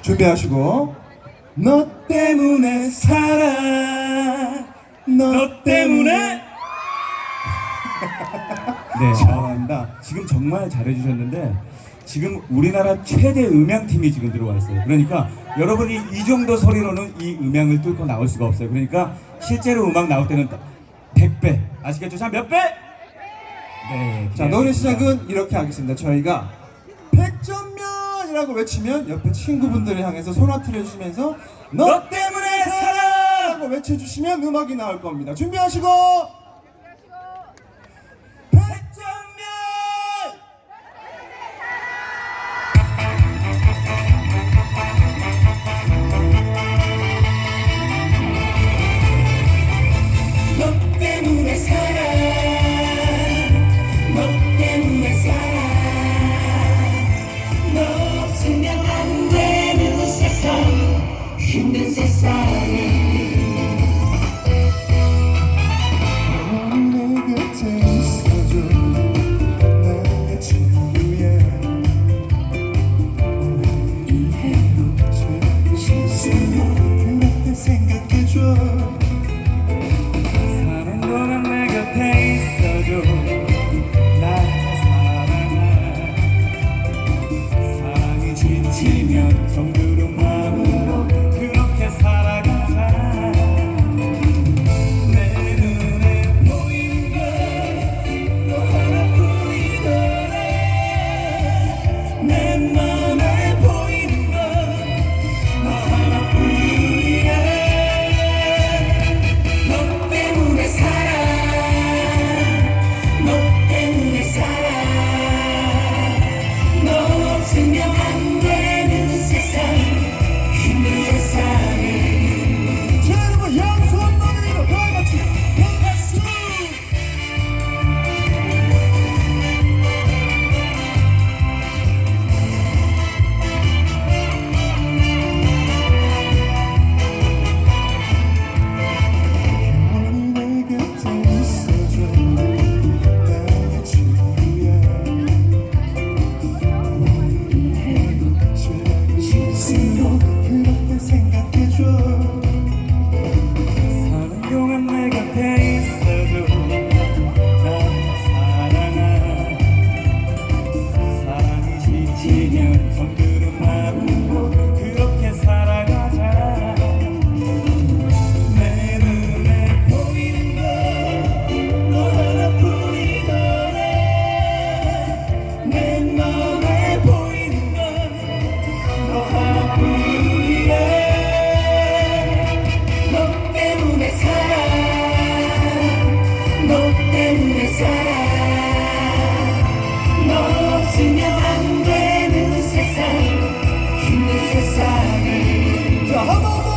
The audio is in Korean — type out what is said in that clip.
준비하시고 너 때문에 살아 너, 너 때문에 네 잘한다 지금 정말 잘해주셨는데 지금 우리나라 최대 음향팀이 지금 들어와 있어요. 그러니까 여러분이 이 정도 소리로는 이 음향을 뚫고 나올 수가 없어요. 그러니까 실제로 음악 나올 때는 100배 아시겠죠? 자 몇 배? 네. 자 노래 시작은 이렇게 하겠습니다 저희가 100점 면이라고 외치면 옆에 친구분들을 향해서 손아트를 해주시면서 너 너 때문에 살아. 라고 외쳐주시면 음악이 나올 겁니다 준비하시고 힘든 세상에. 내 곁에 있어줘 나의 친구야 실수로 그렇게 생각해줘. 사는 동안 내 곁에 있어줘 날 사랑아. 사랑이 지치면 정들 세상 너 없으면 안 되는 세상. 힘든 세상을 여보